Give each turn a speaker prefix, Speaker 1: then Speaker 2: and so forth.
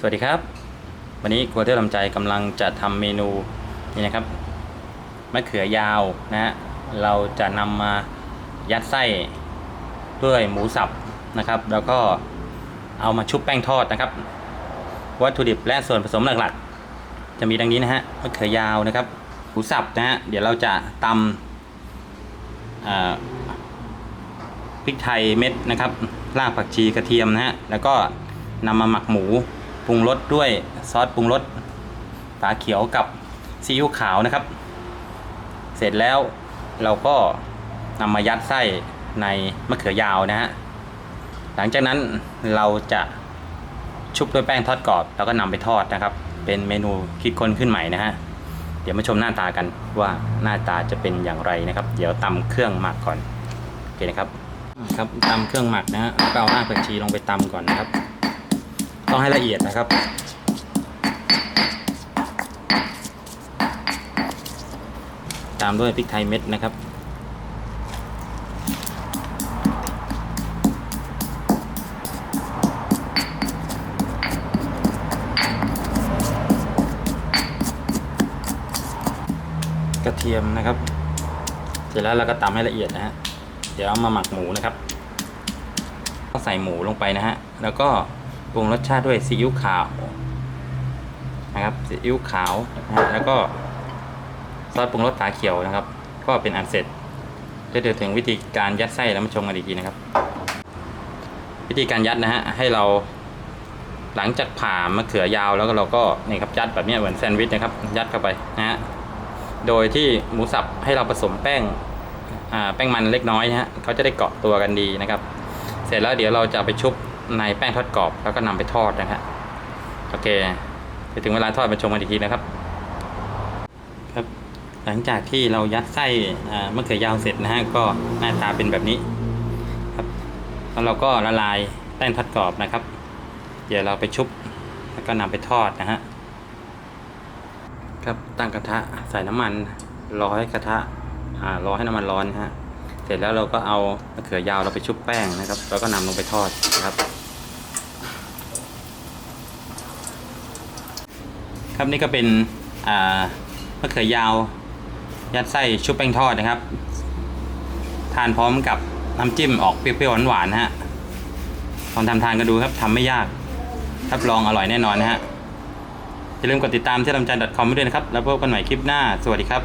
Speaker 1: สวัสดีครับ วันนี้ครัวเทอร์ลำใจกำลังจะทำเมนูนี่นะครับมะเขือยาวนะฮะเราจะนำมายัดไส้ด้วยหมูสับนะครับ แล้วก็เอามาชุบแป้งทอดนะครับ วัตถุดิบและส่วนผสมหลักๆ จะมีดังนี้นะฮะมะเขือยาวนะครับ หมูสับนะฮะเดี๋ยวเราจะตำพริกไทยเม็ดนะครับรากผักชีกระเทียมนะฮะแล้วก็นำมาหมักหมู ปรุงรสด้วยซอสปรุงรสฝาเขียวกับซีอิ๊วขาวนะครับ เสร็จแล้วเราก็นำมายัดไส้ในมะเขือยาวนะฮะหลังจากนั้นเราจะชุบด้วยแป้งทอดกรอบ แล้วก็นำไปทอดนะครับ เป็นเมนูคิดค้นขึ้นใหม่นะฮะเดี๋ยวมาชมหน้าตากันว่าหน้าตาจะเป็นอย่างไรนะครับ เดี๋ยวตำเครื่องหมักก่อนโอเคนะครับครับตำเครื่องหมักนะฮะก็เอารากผักชีลงไปตำก่อนนะครับ ต้องให้ละเอียดนะครับ ตามด้วยพริกไทยเม็ดนะครับ กระเทียมนะครับ เสร็จแล้วเราก็ตำให้ละเอียดนะฮะ เดี๋ยวเอามาหมักหมูนะครับ ก็ใส่หมูลงไปนะฮะ แล้วก็ ปรุงรสชาติด้วยซีอิ๊วขาวนะครับซีอิ๊วขาวนะฮะแล้วก็ซอสปรุงรสฝาเขียวนะครับ ก็เป็นอันเสร็จเดี๋ยวถึงวิธีการยัดไส้แล้วมาชมกันอีกทีนะครับ วิธีการยัดนะฮะให้เราหลังจากผ่ามะเขือยาวแล้วก็เราก็นี่ครับยัดแบบนี้เหมือนแซนด์วิชนะครับ ยัดเข้าไปนะฮะโดยที่หมูสับให้เราผสมแป้งอ่าแป้งมันเล็กน้อยนะฮะเขาจะได้เกาะตัวกันดีนะครับ เสร็จแล้วเดี๋ยวเราจะไปชุบ ในแป้งทอดกรอบแล้วก็นำไปทอดนะฮะโอเคเดี๋ยวถึงเวลาทอดมาชมกันอีกทีนะครับ ครับ หลังจากที่เรายัดไส้มะเขือยาวเสร็จนะฮะก็หน้าตาเป็นแบบนี้ครับแล้วเราก็ละลายแป้งทอดกรอบนะครับ เดี๋ยวเราไปชุบแล้วก็นำไปทอดนะฮะครับตั้งกระทะใส่น้ำมันรอให้กระทะอ่ารอให้น้ำมันร้อนนะฮะ เสร็จแล้วเราก็เอามะเขือยาวเราไปชุบแป้งนะครับ แล้วก็นำลงไปทอดนะครับ ครับนี่ก็เป็นมะเขือยาว ยัดไส้ชุบแป้งทอดนะครับ ทานพร้อมกับน้ำจิ้มออกเปรี้ยวๆหวานๆนะฮะลองทำทานกันดูครับทำไม่ยากรับรองอร่อยแน่นอนนะฮะอย่าลืมกดติดตามที่ลำจัน .com ด้วยนะครับ แล้วพบกันใหม่คลิปหน้า สวัสดีครับ